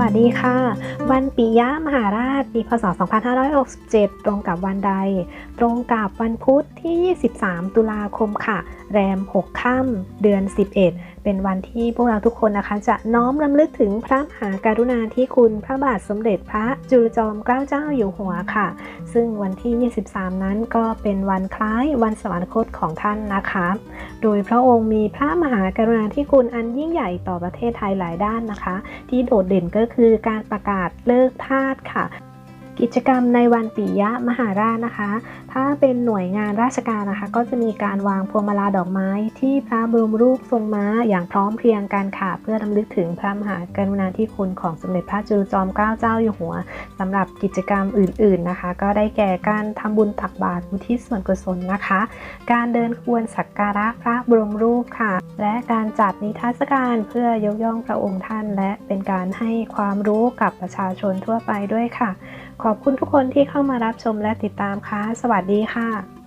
วัสดีค่ะ วันปิยะมหาราชปีพศ 2567 ตรงกับวันใด ตรงกับวันพุธที่ 23 ตุลาคมค่ะ แรม 6 ค่ำเดือน 11 เป็นวันที่พวกเราทุกคนนะคะ จะน้อมรำลึกถึงพระมหากรุณาธิคุณพระบาทสมเด็จพระจุลจอมเกล้าเจ้าอยู่หัวค่ะ ซึ่งวันที่ 23 นั้นก็เป็นวันคล้ายวันสวรรคตของท่านนะคะ โดยพระองค์มีพระมหากรุณาธิคุณอันยิ่งใหญ่ต่อประเทศไทยหลายด้านนะคะ ที่โดดเด่นก็็คือการประกาศเลิกทาสค่ะ กิจกรรมในวันปิยะมหาราชนะคะ ถ้าเป็นหน่วยงานราชการนะคะ ก็จะมีการวางพวงมาลาดอกไม้ ที่พระบรมรูปทรงม้าอย่างพร้อมเพรียงกันค่ะ เพื่อรำลึกถึงพระมหากรุณาธิคุณของสมเด็จพระจุลจอมเกล้าเจ้าอยู่หัวสำหรับกิจกรรมอื่น ๆนะคะ ก็ได้แก่การทำบุญตักบาตรอุทิศส่วนกุศลนะคะ การเดินขบวนสักการะพระบรมรูปค่ะ และการจัดนิทรรศการเพื่อยกย่องพระองค์ท่าน และเป็นการให้ความรู้กับประชาชนทั่วไปด้วยค่ะ ขอบคุณทุกคนที่เข้ามารับชมและติดตามค่ะ สวัสดีค่ะ